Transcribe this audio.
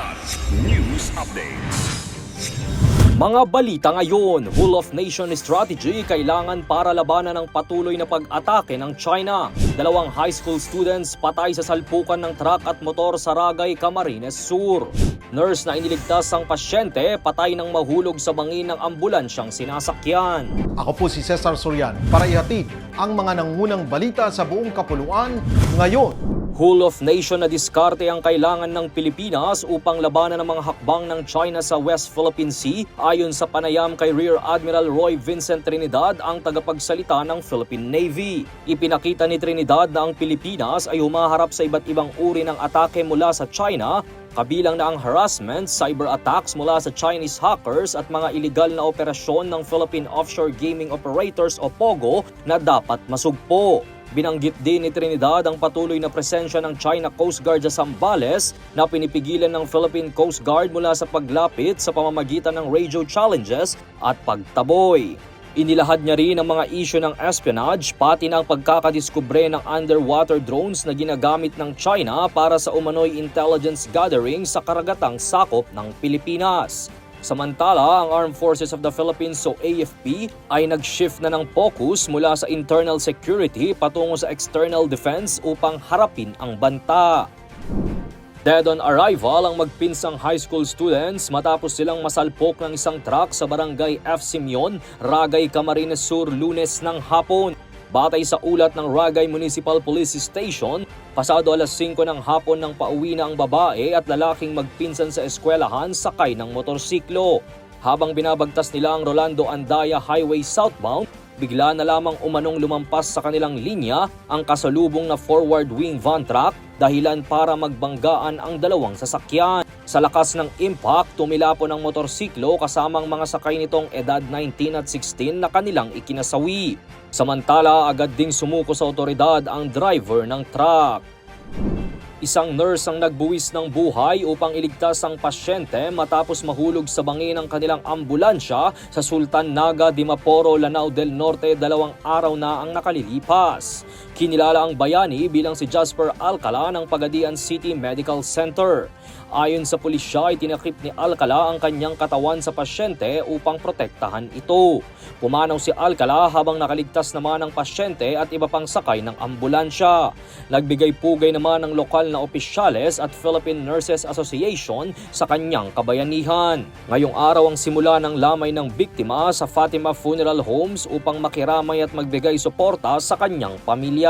Kilat News Updates. Mga balita ngayon, Whole of Nation strategy kailangan para labanan ng patuloy na pag-atake ng China. Dalawang high school students patay sa salpukan ng truck at motor sa Ragay, Camarines Sur. Nurse na iniligtas ang pasyente patay nang mahulog sa bangin ng ambulansyang sinasakyan. Ako po si Cesar Sorian para ihatid ang mga nangunang balita sa buong kapuluan ngayon. Whole of Nation na diskarte ang kailangan ng Pilipinas upang labanan ang mga hakbang ng China sa West Philippine Sea ayon sa panayam kay Rear Admiral Roy Vincent Trinidad ang tagapagsalita ng Philippine Navy. Ipinakita ni Trinidad na ang Pilipinas ay humaharap sa iba't ibang uri ng atake mula sa China Kabilang na ang harassment, cyber attacks mula sa Chinese hackers at mga iligal na operasyon ng Philippine Offshore Gaming Operators o POGO na dapat masugpo. Binanggit din ni Trinidad ang patuloy na presensya ng China Coast Guard sa Zambales na pinipigilan ng Philippine Coast Guard mula sa paglapit sa pamamagitan ng radio challenges at pagtaboy. Inilahad niya rin ang mga isyu ng espionage pati ang pagkakadiskubre ng underwater drones na ginagamit ng China para sa umano'y intelligence gathering sa karagatang sakop ng Pilipinas. Samantala, ang Armed Forces of the Philippines o AFP ay nag-shift na ng focus mula sa internal security patungo sa external defense upang harapin ang banta. Dead on arrival ang magpinsang high school students matapos silang masalpok ng isang truck sa barangay F. Simeon, Ragay, Camarines Sur, lunes ng hapon. Batay sa ulat ng Ragay Municipal Police Station, pasado alas 5 ng hapon nang pauwi na ang babae at lalaking magpinsan sa eskwelahan sakay ng motorsiklo. Habang binabagtas nila ang Rolando Andaya Highway southbound, bigla na lamang umanong lumampas sa kanilang linya ang kasalubong na forward wing van truck dahilan para magbanggaan ang dalawang sasakyan. Sa lakas ng impact, tumilapon ang motorsiklo kasamang mga sakay nitong edad 19 at 16 na kanilang ikinasawi. Samantala, agad ding sumuko sa otoridad ang driver ng truck. Isang nurse ang nagbuwis ng buhay upang iligtas ang pasyente matapos mahulog sa bangin ng kanilang ambulansya sa Sultan Naga, Dimaporo, Lanao del Norte dalawang araw na ang nakalilipas. Kinilala ang bayani bilang si Jasper Alcala ng Pagadian City Medical Center. Ayon sa pulisya, itinakip ni Alcala ang kanyang katawan sa pasyente upang protektahan ito. Pumanaw si Alcala habang nakaligtas naman ang pasyente at iba pang sakay ng ambulansya. Nagbigay pugay naman ng lokal na opisyales at Philippine Nurses Association sa kanyang kabayanihan. Ngayong araw ang simula ng lamay ng biktima sa Fatima Funeral Homes upang makiramay at magbigay suporta sa kanyang pamilya.